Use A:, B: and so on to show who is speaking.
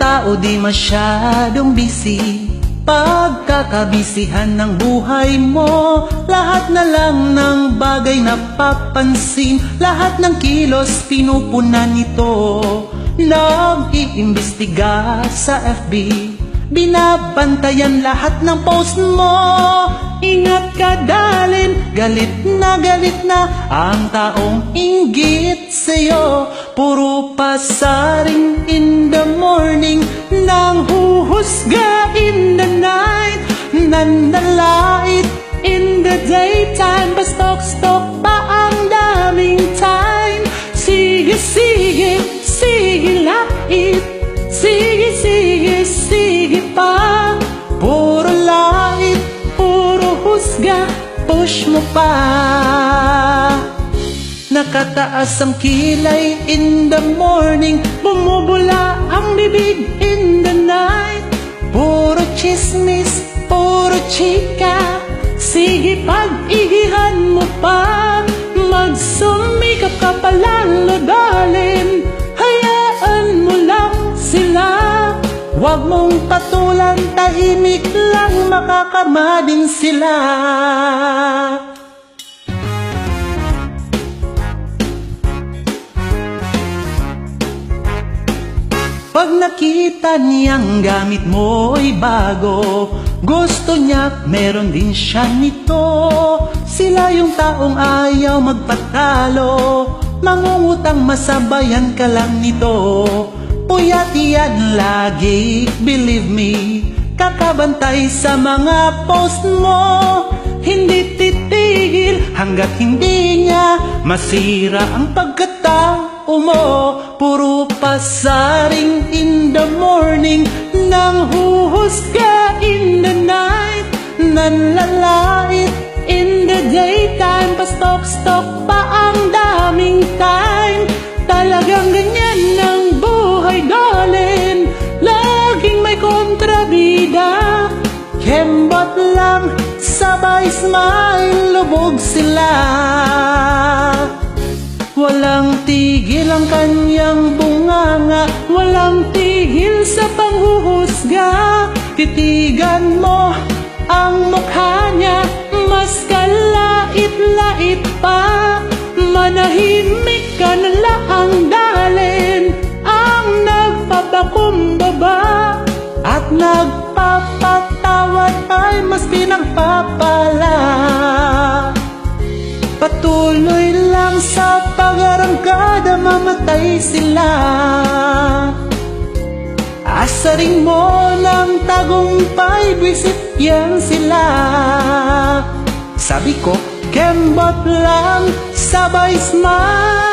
A: tao di masyadong busy. Pagkakabisihan ng buhay mo Lahat na lang ng bagay napapansin. Lahat ng kilos pinupunan nito. Nag-iimbestiga sa FB Binabantayan lahat ng post mo. Ingat ka dalin Galit na galit na Ang taong inggit sa'yo. Puro pasaring in huhusga in the night Nanlalait in the daytime. Pastok-stok pa ang daming time. Sige, sige, sige lait. Sige, sige, sige pa. Puro lait, puro husga Push mo pa. Nakataas ang kilay in the morning. Bumubula ang bibig in the night pag-igihan mo pa Magsumikap ka pa lalo darling Hayaan mo lang sila. Huwag mong patulan, tahimik lang Makakama din sila. Pag nakita niyang gamit mo'y bago Gusto niya meron din siya nito. Sila yung taong ayaw magpatalo. Mangungutang masabayan ka lang nito. Puyat yan lagi, believe me. Kakabantay sa mga post mo. Hindi titigil hanggat hindi niya Masira ang pagkatao mo. Puro pasaring in Pastok-stok pa ang daming time. Talagang ganyan ang buhay darling. Laging may kontrabida. Kembot lang, sabay smile, lubog sila. Walang tigil ang kanyang bunganga. Walang tigil sa panghuhusga. Titigan mo ang mukha niya Mas kalait-lait pa Manahimik ka na lang dalin. Ang nagpapakumbaba At nagpapatawad ay mas pinagpapala Patuloy lang sa pag-arangkada mamatay sila. Asaring mo ng tagumpay, visit yan sila. Sabi ko, kembot lang, sabay smile Lubog